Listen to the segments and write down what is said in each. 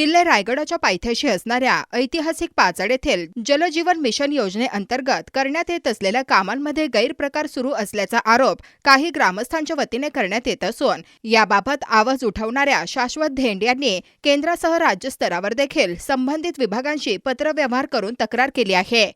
किल्ले रायगडाच्या पायथ्याशी असणाऱ्या ऐतिहासिक पाचड येथील जलजीवन मिशन योजनेअंतर्गत करण्यात येत असलेल्या कामांमध्ये गैरप्रकार सुरू असल्याचा आरोप काही ग्रामस्थांच्या वतीने करण्यात येत असून याबाबत आवाज उठवणाऱ्या शाश्वत धेंड यांनी केंद्रासह राज्यस्तरावर देखील संबंधित विभागांशी पत्रव्यवहार करून तक्रार केली आहे.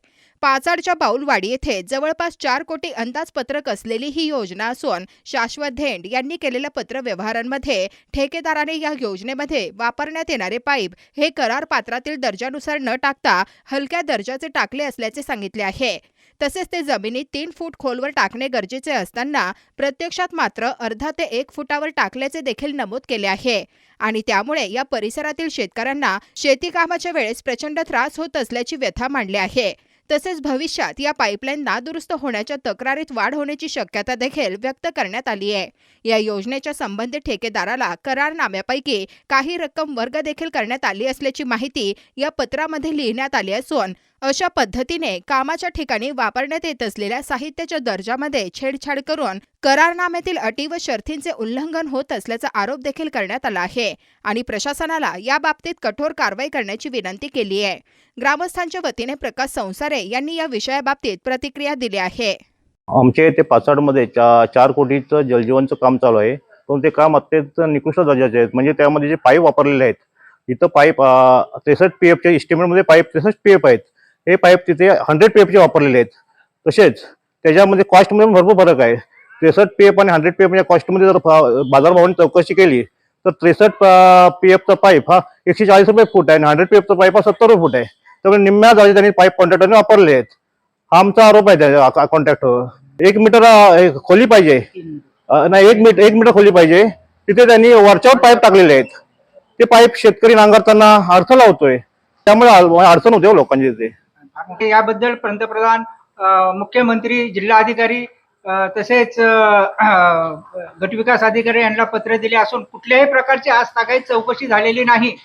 पाचाडच्या बाऊलवाडी येथे जवळपास चार कोटी अंदाजपत्रक असलेली ही योजना असून शाश्वत धेंड यांनी केलेल्या पत्रव्यवहारांमध्ये ठेकेदाराने या योजनेमध्ये वापरण्यात येणारे पाईप हे करार पात्रातील दर्जानुसार न टाकता हलक्या दर्जाचे टाकले असल्याचे सांगितले आहे. तसेच ते जमिनीत तीन फूट खोलवर टाकणे गरजेचे असताना प्रत्यक्षात मात्र अर्धा ते एक फुटावर टाकल्याचे देखील नमूद केले आहे. आणि त्यामुळे या परिसरातील शेतकऱ्यांना शेतीकामाच्या वेळेस प्रचंड त्रास होत असल्याची व्यथा मांडली आहे. तसेच भविष्यात या पाईपलाईन नादुरुस्त होण्याच्या तक्रारीत वाढ होण्याची शक्यता देखील व्यक्त करण्यात आली आहे. या योजनेच्या संबंधित ठेकेदाराला करारनाम्यापैकी काही रक्कम वर्ग देखील करण्यात आली असल्याची माहिती या पत्रामध्ये लिहिण्यात आली असून अशा पद्धतीने कामाच्या ठिकाणी वापरण्यात येत असलेल्या साहित्याच्या दर्जामध्ये छेडछाड करून करारनाम्यातील अटी व शर्थींचे उल्लंघन होत असल्याचा आरोप देखील करण्यात आला आहे आणि प्रशासनाला या बाबतीत कठोर कारवाई करण्याची विनंती केली आहे. ग्रामस्थांच्या वतीने प्रकाश संसारे यांनी या विषयाबाबतीत प्रतिक्रिया दिली आहे. आमच्या इथे पाचाडमध्ये चा चार कोटीचं जलजीवनचं काम चालू आहे. पण ते काम अत्यंत निकृष्ट दर्जाचे आहेत. म्हणजे त्यामध्ये जे पाईप वापरलेले आहेत इथं पाईप त्रेसष्ट पी एफच्या इस्टिमेटमध्ये पाईप त्रेसष्ट पी एफ आहेत. हे पाईप तिथे हंड्रेड पेपचे एफचे वापरलेले आहेत. तसेच त्याच्यामध्ये कॉस्टमध्ये पण भरपूर फरक आहे. त्रेसष्ट पेप आणि हंड्रेड पेप या कॉस्टमध्ये जर बाजारभावाने चौकशी केली तर त्रेसष्ट पेपचा एफचा पाईप हा एकशे चाळीस रुपये फूट आहे आणि हंड्रेड पेपचा पाईप हा सत्तर रुपये फूट आहे. त्यामुळे निम्म्या जागी त्यांनी पाईप कॉन्ट्रॅक्टरने वापरले आहेत. हा आमचा आरोप आहे त्या कॉन्ट्रॅक्टर एक मीटर खोली पाहिजे. नाही एक मीटर एक मीटर खोली पाहिजे. तिथे त्यांनी वरच्यावर पाईप टाकलेले आहेत. ते पाईप शेतकरी नांगरताना अडथळा होतोय. त्यामुळे अडचण होते हो लोकांची तिथे. याबद्दल पंतप्रधान मुख्यमंत्री जिल्हाधिकारी तसेच गटविकास अधिकारी यांना पत्र दिले असून कुठल्याही प्रकारची आज तागायत चौकशी झालेली नाही.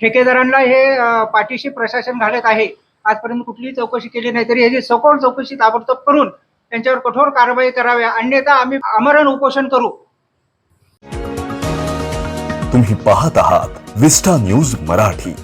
ठेकेदारांना हे पाठीशी प्रशासन घालत आहे. आजपर्यंत कुठलीही चौकशी केली नाही तरी याची सखोल चौकशी ताबडतोब करून त्यांच्यावर कठोर कारवाई कराव्या. अन्यथा आम्ही आमरण उपोषण करू. तुम्ही पाहत आहात विस्टा न्यूज मराठी.